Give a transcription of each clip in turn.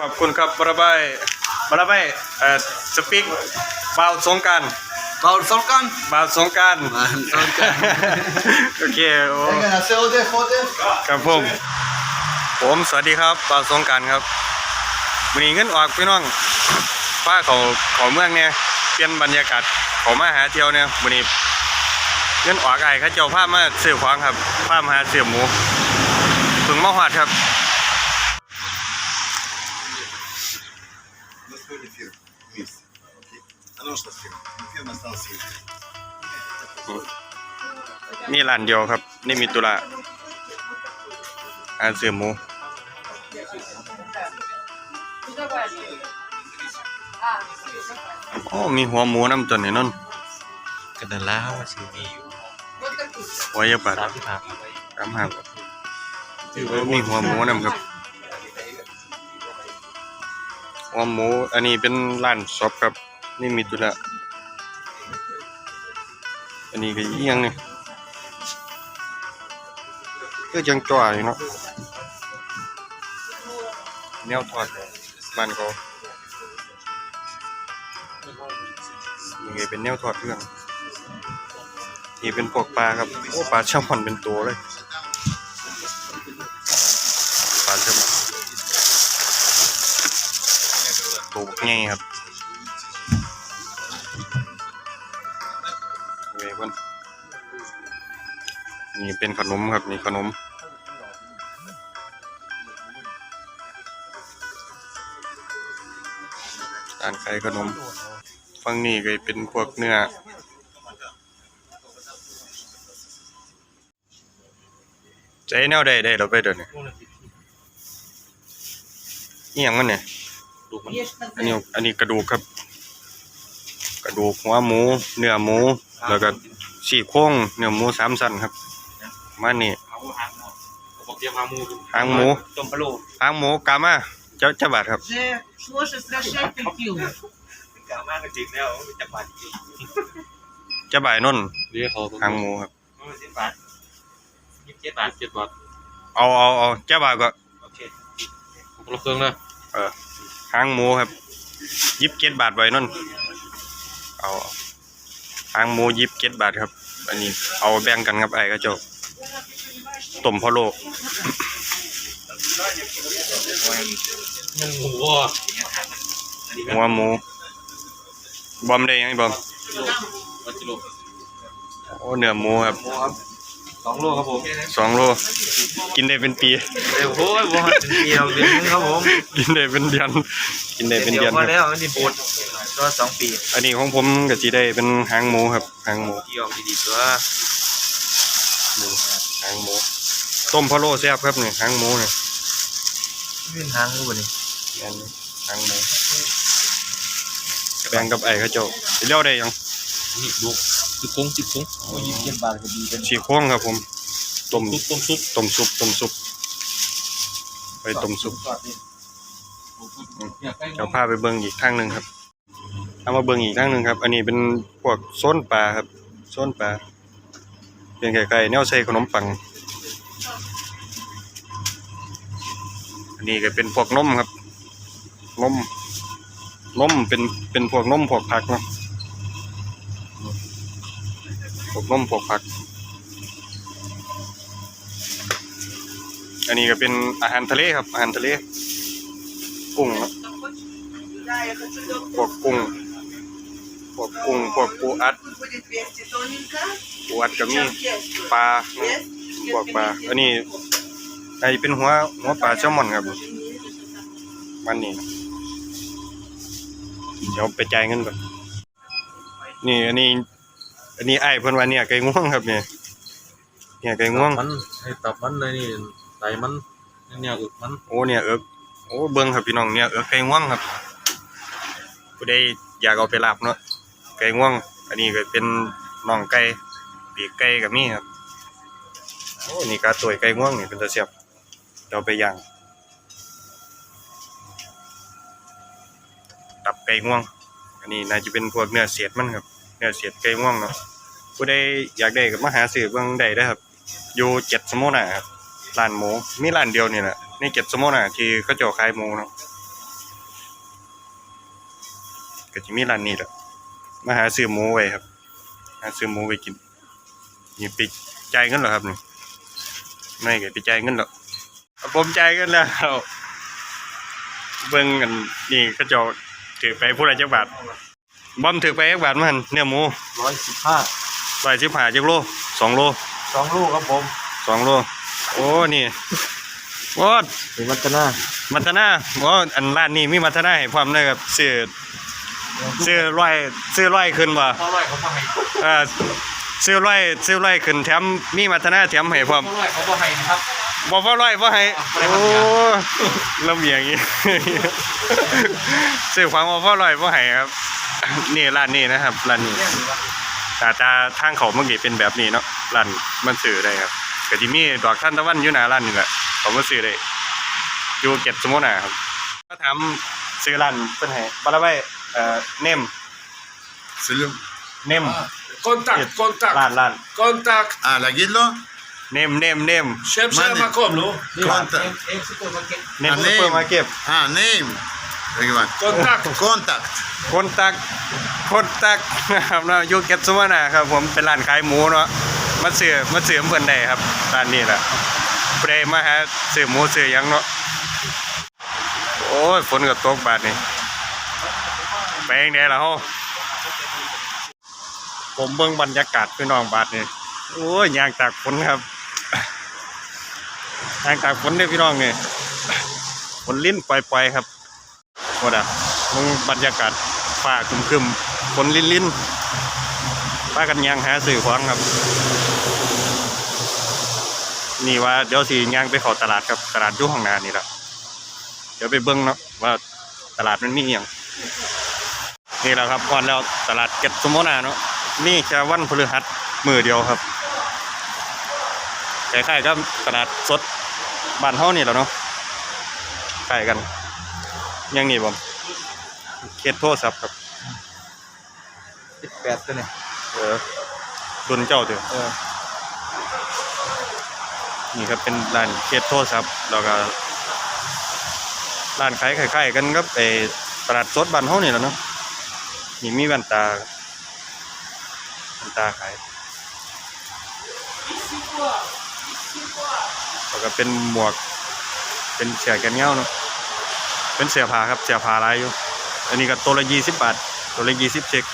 ขอบคุณครับบราบายบราบายเอ่อสปีกบ่าวสงกราร Paul Solkan. บ่าวสงกราร Paul Solkan. โอเคโอ้ Pengarna, COD, FOD. ครับผม ผมสวัสดีครับบ่าวสงกรารครับวันนี้เงินออกพี่น้องป้าเขาเขาเมืองเนี่ยเปลี่ยนบรรยากาศเขามาหาเที่ยวเนี่ยวันนี้เงินออกไอ้เขาเจ้าพามาซื้อของครับพามาหาซื้อหมูถึงมาหอดครับ นี่ร้านเดียวครับ นี่มีตุลาอาเสือหมูโอ้มีหัวหมูน้ำจนนี่นนกันนั่นแล้วว่าสิมีอยู่หัวยาปัดสามที่พักสามหักมีหัวหมูน้ำครับ หัวหมู อันนี้เป็นร้านช็อปครับ นี่มีตุลา อันนี้ก็เอียงนี่ยก็ยังจ่อยเนาะแนวทอดบ้านเขานี่เป็นแนวทอดเครื่องนี่เป็นพวกปลาครับโอ้ปลาแซลมอนเป็นตัวเลยปลาแซลมอนตัวใหญ่ครับ เป็นขนมครับนี่ขนมร้านขายขนม ฝั่งนี้ก็เป็นพวกเนื้อใจแนวใดได้เราไปเดี๋ยวนี้นี่ยังมันเนี่ยอันนี้อันนี้กระดูกครับ กระดูกหัวหมู เนื้อหมู แล้วก็สี่โครงเนื้อหมูสามสันครับ มานี่หางหมูหางหมูกามาเจ้าจับบาทครับจะบ่ายนุ่นหางหมูครับเอาเอาเอาเจ้าบาวก็คนระเครื่องนะเออหางหมูครับยิบเก็ดบาทไว้นั่นเอาหางหมูยิบเก็ดบาทครับ อันนี้เอาแบ่งกันครับไอ้กระจก ต้มพะโล้ยังหมูอะหัวหมูบอมได้ยังไงบอมวันกิโลโอ้เนื้อหมูครับสองโลครับผมสองโลกินได้เป็นปีเดี๋ยวโอ้ยบ่หันเป็นเดียวเดือนนึงครับผมกินได้เป็นเดือนกินได้เป็นเดือนพอครับแล้วมันดีปวดก็สองปี อันนี้ของผมก็สิได้เป็นหางหมูครับหางหมูที่ออกดีๆตัวนี่หางหมู ต้มพะโล้แซ่บครับนี่หางหมูนี่ยื่นหางกูบ่นี่อันนี้หางหมูแบ่งกับไอ้เขาเจ้าสิเลี้ยวได้ยังนี่ดูจิกกุ้งจิกกุ้งโอ้ยยี่สิบเจ็ดบาทก็ดีเป็นสี่โค้งครับผมต้มซุปต้มซุปต้มซุปต้มซุปไปต้มซุปเดี๋ยวพาไปเบิ่งอีกข้างหนึ่งครับเอามาเบิ่งอีกข้างหนึ่งครับ อันนี้เป็นพวกโซนปลาครับโซนปลา เป็นไก่ๆเนี่ยใส่ขนมปัง อันนี้ก็เป็นพวกนมครับนมนมเป็นเป็นพวกนมพวกผักเนาะพวกนมพวกผัก อันนี้ก็เป็นอาหารทะเลครับ อาหารทะเล กุ้งครับพวกกุ้งพวกกุ้งพวกปูอัด ปวดก็มีปลาบวกปลา อันนี้ไอเป็นหัวหัวปลาแซลมอนครับมันนี่เดี๋ยวไปจ่ายเงินก่อนนี่อันนี้ อันนี้ไอเพิ่นว่าเนี่ยไก่ง่วงครับเนี่ยเนี่ยไก่ง่วงมันไอ้ตับมันเลยนี่ไตมันเนี่ยอึกมันโอ้เนี่ยอึกโอ้เบิ้งครับพี่น้องเนี่ยเอิกไก่ง่วงครับผู้ใดอยากเอาไปลาบเนาะไก่ง่วง อันนี้ก็เป็นน่องไก่ ปีกไก่ก็มีครับโอ้นี่กาตัวไก่ง่วงนี่เป็นตาเสียบเดี๋ยวเอาไปย่างตับไก่ง่วง อันนี้น่าจะเป็นพวกเนื้อเสียดมันครับเนื้อเสียดไก่ง่วงเนาะผู้ใดอยากได้ก็มาหาซื้อเบิ่งได้เด้ครับอยู่เจ็ดสมโมนาครับร้านหมูมีร้านเดียวนี่แหละในเจ็ดสมโมนาที่เขาเจ้าขายหมูเนาะก็จะมีร้านนี้แหละมาหาซื้อหมูไว้ครับหาซื้อหมูไว้กิน นี่ไปจ่ายเงินเหรอครับนี่ไม่ก็ไปจ่ายเงินหรอกผมจ่ายเงินแล้ว เบิ่งกันนี่ก็จะถือไปผู้ใดจักบาทบอมถือไปจักบาทมันเนื้อหมูร้อยสิบห้าร้อยสิบห้าจักโลสองโลสองลูกครับผมสองโลโอ้นี่วอดถึงวัฒนามัทนาอ๋ออันร้านนี้มีมัทนาให้พร้อมเลยครับซื้อซื้อร้อยซื้อร้อยขึ้นบ่พ่อร้อยเขาบ่ให้เอ่า ซื้อร้อยซื้อร้อยขึ้นแถมมีมัทนาแถมให้พร้อมพ่อร้อยเขาบ่ให้นะครับบ่พอร้อยบ่ให้บ่ได้โอ้มาเสียลำเอียงอีกซื้อความบ่พอร้อยบ่ให้ครับ นี่ร้านนี้นะครับร้านนี้ตาตาทางเขาเมื่อกี้เป็นแบบนี้เนาะร้านมันซื้อได้ครับก็สิมีดอกทานตะวันอยู่หน้าร้านนี่แหละเขามาซื้อได้อยู่เก็บสมุนนะครับก็ถามซื้อร้านเพิ่นให้บ่ละไว้เอ่อเนม C'est le... เนม Contact, ร้าน contact, ร้าน contact. Ah, la guide là เนมเนมเนม Chef Mane. Chef Macom, no? นี่ร้าน Contact. เอ็กซ์ซูเปอร์มาร์เก็ตเนม Ah, ซุปเปอร์มาร์เก็ต Ah, name. Regarde. Contact. Contact. คนตักคนตักนะครับเนาะอยู่เก็บสมุนนะครับผมเป็นร้านขายหมูเนาะมาซื้อมาซื้อเพิ่นได้ครับร้านนี้แหละเปรมาหาซื้อหมูซื้อหยังเนาะโอ้ยฝนก็ตกบาดนี่ไปเองได้แล้วเฮา ผมเบิ่งบรรยากาศพี่น้องบาดนี่โอ้ยยางตากฝนครับยางตากฝนเด้อพี่น้องนี่ฝนลิ้นปล่อยๆครับโอ้ดะมึงบรรยากาศฟ้าครึมฝนลิ้นๆป้ากันยางหาซื้อของครับ นี่ว่าเดี๋ยวสิย่างไปเข้าตลาดครับตลาดยู่ข้างนานี่แหละเดี๋ยวไปเบิ่งเนาะว่าตลาดมันมีอย่างนี่แหละครับก่อนแล้วตลาดเก็ดสมนาเนาะ นี่แค่วันพฤหัสมือเดียวครับคล้ายๆกับตลาดสดบ้านเฮานี่แหละเนาะใกล้กันอยังนี่บ่เคสโทรศัพท์ครับสิบแปดตัวเนี่ยเออรุ่นเจ้าเถอะเออนี่ครับเป็นร้านเคสโทรศัพท์แล้วก็ร้านขายคล้ายๆกันครับไอ้ตลาดสดบ้านเฮานี่แหละเนาะนี่มีแว่นตา แว่นตาขายแล้วก็เป็นหมวก เป็นเสื้อแขนยาเนาะ เป็นเสื้อผ้าครับ เสื้อผ้าลายอยู่ อันนี้ก็ตัวละยี่สิบบาท ตัวละยี่สิบเช็ค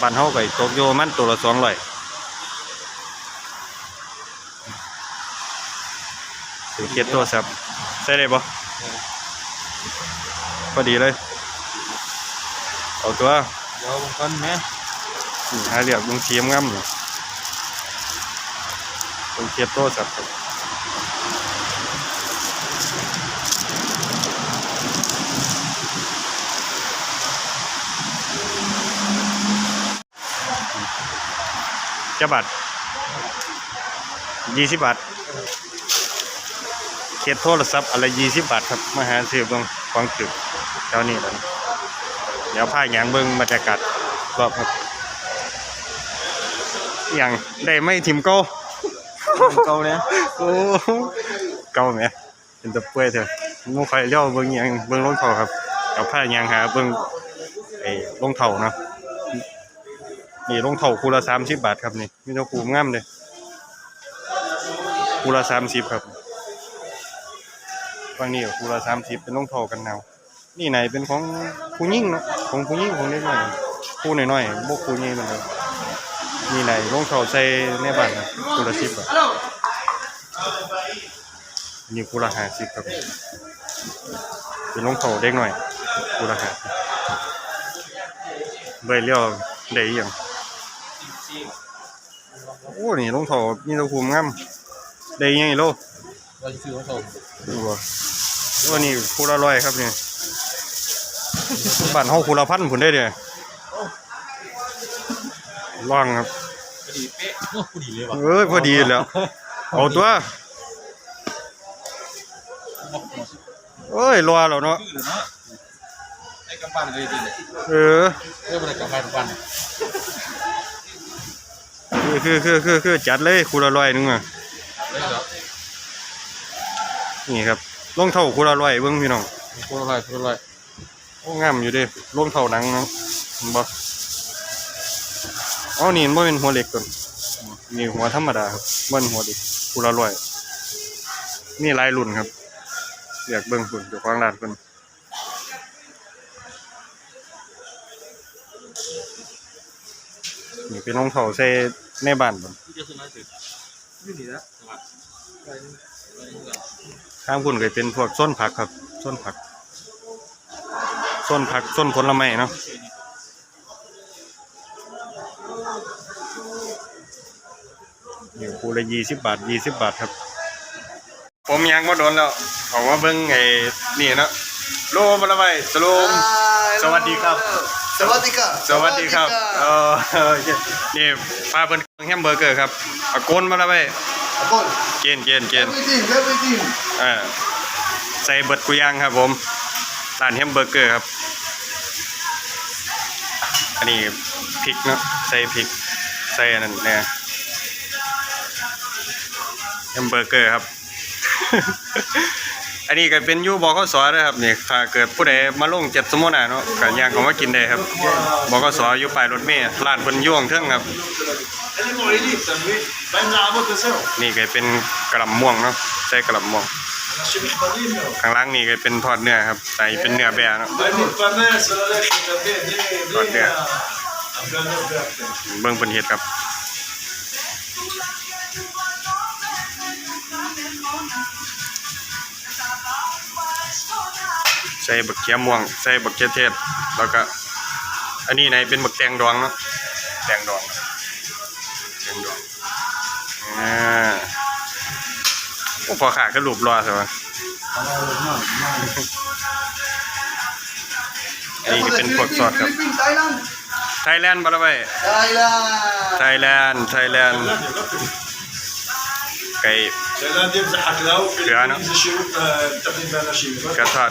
บานเฮาไก็ตกโยมันตัวละสองร้อยถือเกียร์โทรศัพท์ใส่ได้ปะพอดีเลยเอาตัว เดี๋ยวบางคนแม่นี่ หาเรียกวงเสียมงามอยู่ตรงเกียร์โทรศับจะบาทยี่สิบบาทเคสโทรศัพท์อะไรยี่สิบบาทครับมาหาซื้อเบิ่งของตึกแถวนี้แหล้วเดี๋ยวพาหยางเบิ่งบรรยากาศรอบครับ อหย่างได้ไม่ทิมโก้เก่าเนี่ยโอ้เก่าไหมเป็นตะเปื่อยเถอะหมูไฟเลี้ยวเบิ่งหยังเบิ่งรองเท้าครับเดี๋ยวพาหยางหาเบิ่งไอ้รองเท้าเนาะนี่รองเท้าคู่ละสามสิบบาทครับนี่มีแต่คู่งามเลยคู่ละสามสิบครับฝั่งนี้ก็คู่ละสามสิบเป็นรองเท้ากันหนาวนี่ไหนเป็นของผู้หญิงเนาะของผู้หญิงของเล็กน้อยคู่น้อยๆบ่คู่ใหญ่มันเลย นี่ไหนรองเท้าใส่ในบ้านนะคู่ละสิบบาทอันนี่คู่ละห้าสิบครับเป็นรองเท้าเด็กหน่อยคู่ละห้าสิบใบเลี้ยวได้อีหยังโอ้นี่รองเท้ามีแตะคุมงามได้อีหยังอีโลเราจะซื้อของเขาดูว่าตัวนี้คูละร้อยครับนี่บ้านเฮาคูละพันผุนได้เด้อล่องครับพอ ดีเป๊ะโอ้พอดีเลยว่ะเอ้ยพอดีแล้ว เอาตัวเอ้ยรอแล้วเนาะคือเนาะไอ้กำปั้นเลยจริงเออเรื่องอะไรกำปั้นกำปั้นคือคือคือคือคือจัดเลยคูละร้อยหนึงอะได้เหรอนี่ครับรองเท้าคูละร้อยเบิ่งพี่น้องคนละร้อยคนละร้อยโอ้งามอยู่เดิร่วงเท่าหนังเนาะเห็นบ่ อ๋อนี่มันบ่เป็นหัวเหล็กก่อนนี่หัวธรรมดาครับบ่เป็นหัวเหล็กกูละร้อยนี่ลายรุ่นครับอยากเบิ่งเพิ่นเจ้าของร้านเพิ่นนี่เป็นรองเท้าใส่ในบ้านเพิ่นขสิอยู่นี่นะทางพุ่นก็เป็นพวกส้นผักครับส้นผักส้นผักส้นผลไม้เนาะ นี่คูละยี่สิบบาทยี่สิบบาทครับ ผมยังมาโดนแล้วเขามาเบิ้งไอ้นี่เนาะโลมาละไว้สโลม สวัสดีครับ สวัสดีครับ สวัสดีครับเออนี่พาเพิ่นแฮมเบอร์เกอร์ครับเอาโกนมาละไว้บอลเกณฑ์เกณฑ์เกณฑ์ everything everything อ่าใส่เบิดกุยางครับผมร้านแฮมเบอร์เกอร์ครับ อันนี้พริกเนาะใส่พริกใส่อันนั้นเนี่ย แฮมเบอร์เกอร์ครับ อันนี้ก็เป็นยูบอกสอนะครับเนี่ยถ้าเกิดผู้ใดมาลงเจ็ดสมุนอะเนาะก็ย่างของมากินได้ครับบอกสออยู่ปลายรถเมล์ลาดบนย่วงเท่งครับ นี่ก็เป็นกระลำม่วงเนาะใช้กระลำม่วงข้างล่างนี่ก็เป็นทอดเนื้อครับใส่เป็นเนื้อแบะเนาะทอดเนื้อเบื้องบนเห็ดครับ ใส่บักเขียม่วง ใส่บักเขียเทศ แล้วก็ อันนี้ในเป็นบักแตงดองเนาะแตงดองแตงดองอ่าพอขาดก็หลุบรอใช่ไหมนี่ก็เป็นพวกซอสครับไทยแลนด์บาละไปไทยแลนด์ไทยแลนด์ไก่เกลือเนาะกระทอด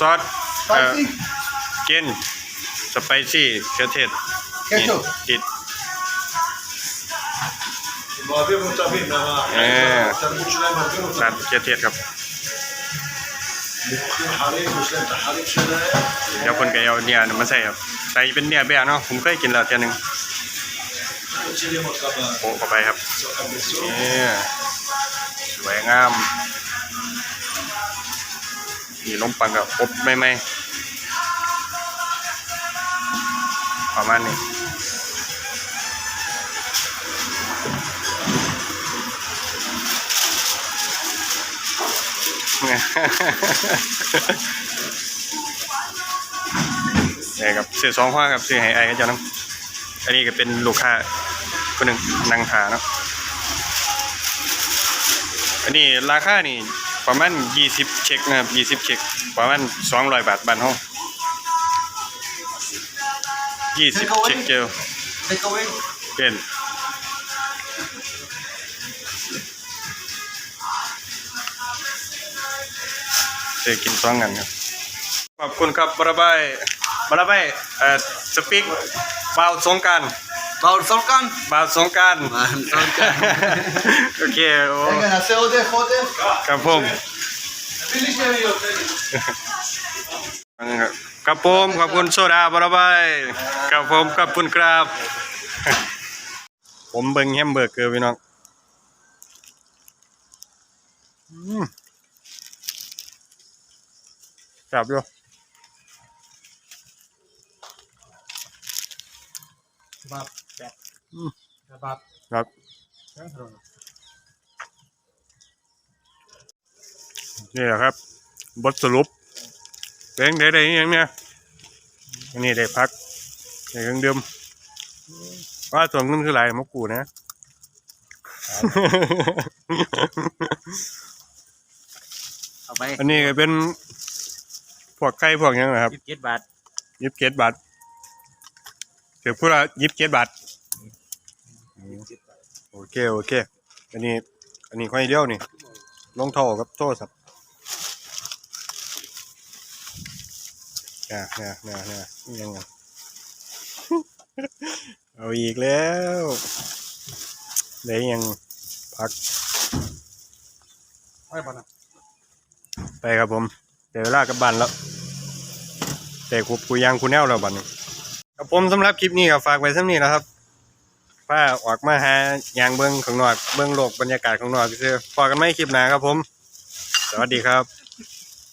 ซอสเอ่อ spicy เกนสไปซี่เครื่องเทศ Ketchup ดิด ما في متابعين ما إيه. تربوش لا ما فيه ร้านเครื่องเทศครับ مخين حريق مش لا انت حريق شنايا เดี๋ยวคนก็เอาเนี่ยมาใส่ครับ ใส่เป็นเนี่ยแบะเนาะ ผมเคยกินแล้วเทียหนึง تشيلي مرتبط โปะเข้าไปครับ سوق بالسوق นี่สวยงาม มีล้มปังกับอบไม่ไม่ประมาณนี้นี่ครับซื้อสองข้อครับซื้อให้ไอ้ก็จะน้ำอันนี้ก็เป็นลูกค้าคนหนึ่งนั่งขาเนาะอันนี้ราคานี่ ประมาณยี่สิบเช็คนะครับยี่สิบเช็คประมาณสองร้อยบาทบ้านห้องยี่สิบเช็คเจล take away เป็นเจอกินสองกันครับขอบคุณครับบาราบายบาราบายเอ่อสปีกบ่าวสงกร บาสงการบาทสงการ มาสงการโอเคโอ้ רגע, נעשה עוד איך, עוד ครับผมครับผมขอบคุณโซดาบาราบายครับผมขอบคุณครับ ผมเบิ่งแฮมเบอร์เกอร์พี่น้องอืมจับอยู่บับ แบบอืมบับครับทั้งถนนนี่แหละครับ บทสรุปเป็นได้ได้ยังเนี่ยอันนี้ได้พักได้เครื่องดื่มว่าส่วนเงินคืออะไรมะกรูดนะเอาไปอันนี้ก็เป็นพวกไก่พวกหยังนะครับยี่สิบเจ็ดบาทยิบเจ็ดบาทเดี๋ยวพูดละยิบเจ็ดบาท โอเคโอเค อันนี้ อันนี้ค่อยเดียวนี่ลงท่อกับโทรศัพท์เนี่ยเนี่ยเนี่ยเนี่ยยังไงเอาอีกแล้วได้ยังพักไม่ปะนะไปครับผมเดี๋ยวเวลากลับบ้านแล้วแต่คุบกูยางกูแนวแล้วบัดนี้ครับผมสำหรับคลิปนี้ก็ฝากไว้สำนี้แล้วครับ ป้าออกมาหายางเบื้องของนอกเบื้องโลกบรรยากาศของนอกซื่อพอกันไหมคลิปหนาครับผม สวัสดีครับ